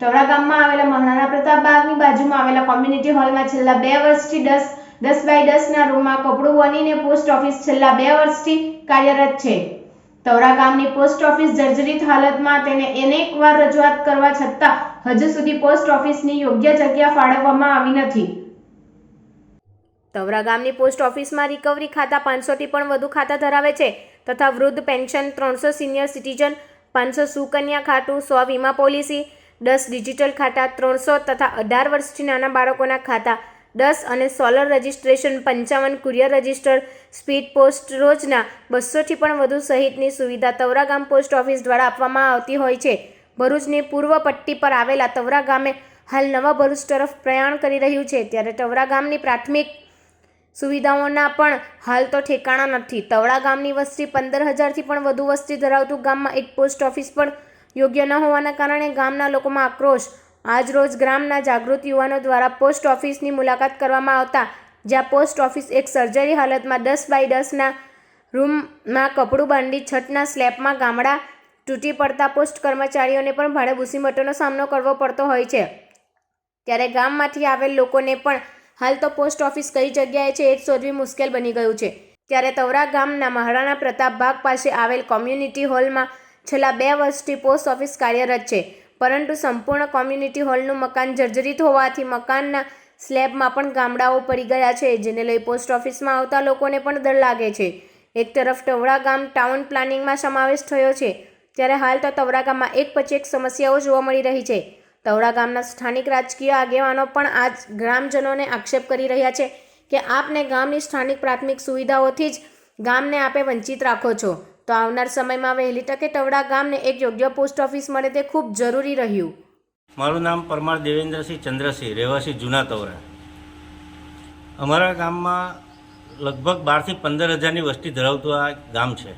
ટોરા ગામમાં આવેલા મહારાણા પ્રતાપ બાગની બાજુમાં આવેલા કોમ્યુનિટી હોલમાં છેલ્લા બે વર્ષથી દસ દસ બાય દસના રૂમમાં કપડું બનીને પોસ્ટ ઓફિસ છેલ્લા બે વર્ષથી કાર્યરત છે. તવરા ગામની પોસ્ટ ઓફિસ જર્જરિત હાલતમાં તેને અનેકવાર રજૂઆત કરવા છતાં હજુ સુધી પોસ્ટ ઓફિસની યોગ્ય જગ્યા ફાળવવામાં આવી નથી. તવરા ગામની પોસ્ટ ઓફિસમાં રિકવરી ખાતા પાંચસોથી પણ વધુ ખાતા ધરાવે છે તથા વૃદ્ધ પેન્શન ત્રણસો સિનિયર સિટીઝન પાંચસો સુકન્યા ખાતું સો વીમા પોલિસી દસ ડિજિટલ ખાતા, ત્રણસો તથા અઢાર વર્ષથી નાના બાળકોના ખાતા, દસ અને સોલર રજિસ્ટ્રેશન, પંચાવન કુરિયર રજિસ્ટર, સ્પીડ પોસ્ટ રોજના બસોથી પણ વધુ સહિતની સુવિધા તવરા ગામ પોસ્ટ ઓફિસ દ્વારા આપવામાં આવતી હોય છે. ભરૂચની પૂર્વ પટ્ટી પર આવેલા તવરા ગામે હાલ નવા ભરૂચ તરફ પ્રયાણ કરી રહ્યું છે. ત્યારે તવરા ગામની પ્રાથમિક સુવિધાઓના પણ હાલ તો ઠેકાણા નથી. તવડા ગામની વસ્તી પંદર હજારથી પણ વધુ વસ્તી ધરાવતું ગામમાં એક પોસ્ટ ઓફિસ પણ યોગ્ય ન હોવાના કારણે ગામના લોકોમાં આક્રોશ. આજરોજ ગ્રામના જાગૃત યુવાનો દ્વારા પોસ્ટ ઓફિસની મુલાકાત કરવામાં આવતા, જ્યાં પોસ્ટ ઓફિસ એક સર્જરી હાલતમાં દસ બાય દસના રૂમમાં કપડું બાંધી છતના સ્લેબમાં ગામડા તૂટી પડતા પોસ્ટ કર્મચારીઓને પણ ભારે ભૂસીમટોનો સામનો કરવો પડતો હોય છે. ત્યારે ગામમાંથી આવેલ લોકોને પણ હાલ તો પોસ્ટ ઓફિસ કઈ જગ્યાએ છે એ જ શોધવી મુશ્કેલ બની ગયું છે. ત્યારે તવરા ગામના મહારાણા પ્રતાપ ભાગ પાસે આવેલ કોમ્યુનિટી હોલમાં છેલ્લા બે વર્ષથી પોસ્ટ ઓફિસ કાર્યરત છે. પરંતુ સંપૂર્ણ કોમ્યુનિટી હોલનું મકાન જર્જરિત હોવાથી મકાનના સ્લેબમાં પણ ગામડાઓ પડી ગયા છે, જેને લઈ પોસ્ટ ઓફિસમાં આવતા લોકોને પણ ડર લાગે છે. એક તરફ તવડા ગામ ટાઉન પ્લાનિંગમાં સમાવેશ થયો છે, ત્યારે હાલ તો તવડા ગામમાં એક પછી એક સમસ્યાઓ જોવા મળી રહી છે. તવડા ગામના સ્થાનિક રાજકીય આગેવાનો પણ આજ ગ્રામજનોને આક્ષેપ કરી રહ્યા છે કે આપને ગામની સ્થાનિક પ્રાથમિક સુવિધાઓથી જ ગામને આપે વંચિત રાખો છો. તો આવનાર સમયમાં વહેલી તકે તવડા ગામને એક યોગ્ય પોસ્ટ ઓફિસ મળે તે ખૂબ જરૂરી રહ્યું. મારું નામ પરમાર દેવેન્દ્રસિંહ ચંદ્રસિંહ, રહેવાસી જૂના તવરા. અમારા ગામમાં લગભગ બારથી પંદર હજારની વસ્તી ધરાવતું આ ગામ છે.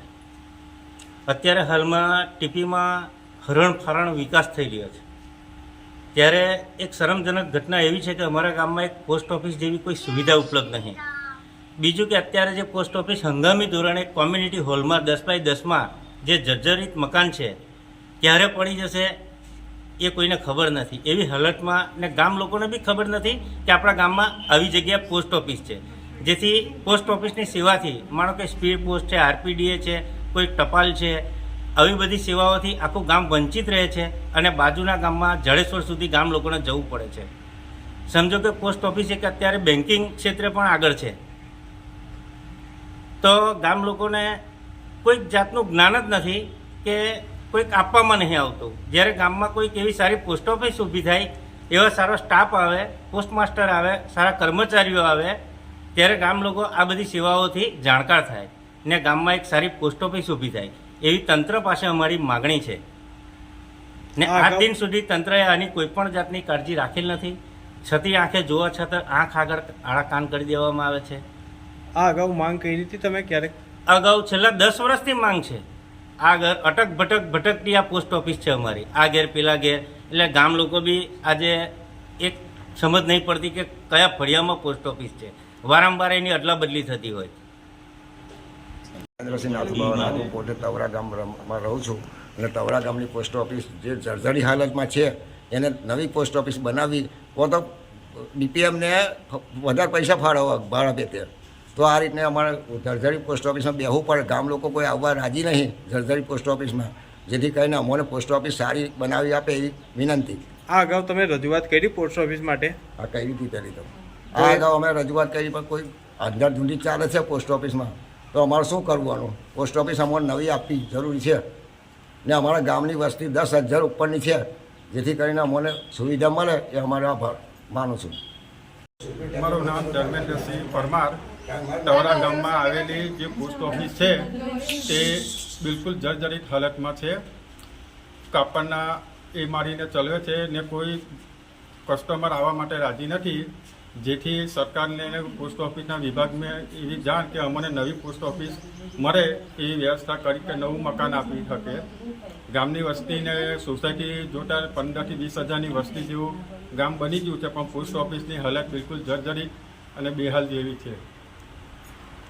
અત્યારે હાલમાં ટીપીમાં હરણફારણ વિકાસ થઈ રહ્યો છે. ત્યારે એક શરમજનક ઘટના એવી છે કે અમારા ગામમાં એક પોસ્ટ ઓફિસ જેવી કોઈ સુવિધા ઉપલબ્ધ નહીં. બીજું કે અત્યારે જે પોસ્ટ ઓફિસ હંગામી ધોરણે કોમ્યુનિટી હોલમાં દસ બાય દસમાં જે જર્જરિત મકાન છે, ક્યારે પડી જશે એ કોઈને ખબર નથી. એવી હાલતમાં ને ગામ લોકોને બી ખબર નથી કે આપણા ગામમાં આવી જગ્યાએ પોસ્ટ ઓફિસ છે. જેથી પોસ્ટ ઓફિસની સેવાથી, માનો કે સ્પીડ પોસ્ટ છે, આરપીડીએ છે, કોઈ ટપાલ છે, આવી બધી સેવાઓથી આખું ગામ વંચિત રહે છે અને બાજુના ગામમાં જડેશ્વર સુધી ગામ લોકોને જવું પડે છે. સમજો કે પોસ્ટ ઓફિસ એક અત્યારે બેન્કિંગ ક્ષેત્રે પણ આગળ છે. તો ગામ લોકોને કોઈક જાતનું જ્ઞાન જ નથી કે કોઈક આપવામાં નહીં આવતું. જ્યારે ગામમાં કોઈક એવી સારી પોસ્ટ ઓફિસ ઊભી થાય એવો સારો સ્ટાફ આવે પોસ્ટ માસ્ટર આવે સારા કર્મચારીઓ આવે ત્યારે ગામ લોકો આ બધી સેવાઓથી જાણકાર થાય ને ગામમાં એક સારી પોસ્ટ ઓફિસ ઊભી થાય. એવી તંત્ર પાસે અમારી માગણી છે. ને આ આજ દિન સુધી તંત્રએ આની કોઈ પણ જાતની કાળજી રાખેલ નથી. છતી આંખે જોવા છતાં આંખ આગળ આડા કાન કરી દેવામાં આવે છે. આ અગાઉ માંગ કરી હતી તમે ક્યારેક? અગાઉ છેલ્લા દસ વર્ષથી માંગ છે. આ ઘર અટક ભટક ભટકતી આ પોસ્ટ ઓફિસ છે અમારી. આ ઘેર પેલા ઘેર. એટલે ગામ લોકો બી આજે એક સમજ નહીં પડતી કે કયા ફળિયામાં પોસ્ટ ઓફિસ છે. વારંવાર એની અદલા બદલી થતી હોય. મહેન્દ્રસિંહ નાથુબાવા હું પોતે તવરા ગામમાં રહું છું. અને તવરા ગામની પોસ્ટ ઓફિસ જે જર્જરી હાલતમાં છે એને નવી પોસ્ટ ઓફિસ બનાવી કો તો ડીપીએમને વધારે પૈસા ફાળવવા ભાડા પેતે તો આ રીતને અમારે જર્જરી પોસ્ટ ઓફિસમાં બેહવું પડે. ગામ લોકો કોઈ આવવા રાજી નહીં જર્જરી પોસ્ટ ઓફિસમાં. જેથી કરીને અમોને પોસ્ટ ઓફિસ સારી બનાવી આપે એવી વિનંતી. આ અગાઉ તમે રજૂઆત કરી પોસ્ટ ઓફિસ માટે? આ કઈ રીતે કરી તમે? આ અગાઉ અમે રજૂઆત કરી પણ કોઈ અંધાર ધૂંધી ચાલે છે પોસ્ટ ઓફિસમાં. તો અમારે શું કરવાનું પોસ્ટ ઓફિસ અમારે નવી આપવી જરૂરી છે. ને અમારા ગામની વસ્તી દસ હજાર ઉપરની છે. જેથી કરીને અમને સુવિધા મળે એ અમારો આભાર માનું છું. મારું નામ ધર્મેન્દ્રસિંહ પરમાર. તવરા ગામમાં આવેલી જે પોસ્ટ ઓફિસ છે, તે બિલકુલ જર્જરિત હાલતમાં છે. કાપડના એ મારીને ચલવે છે ને કોઈ કસ્ટમર આવવા માટે રાજી નથી. જેથી સરકારને પોસ્ટ ઓફિસના વિભાગને એવી જાણ કે અમને નવી પોસ્ટ ઓફિસ મળે એવી વ્યવસ્થા કરી કે નવું મકાન આપી શકે. ગામની વસ્તીને સોસાયટી જોતા પંદરથી વીસ હજારની વસ્તી જેવું ગામ બની ગયું છે, પણ પોસ્ટ ઓફિસની હાલત બિલકુલ જર્જરિત અને બેહાલ જેવી છે.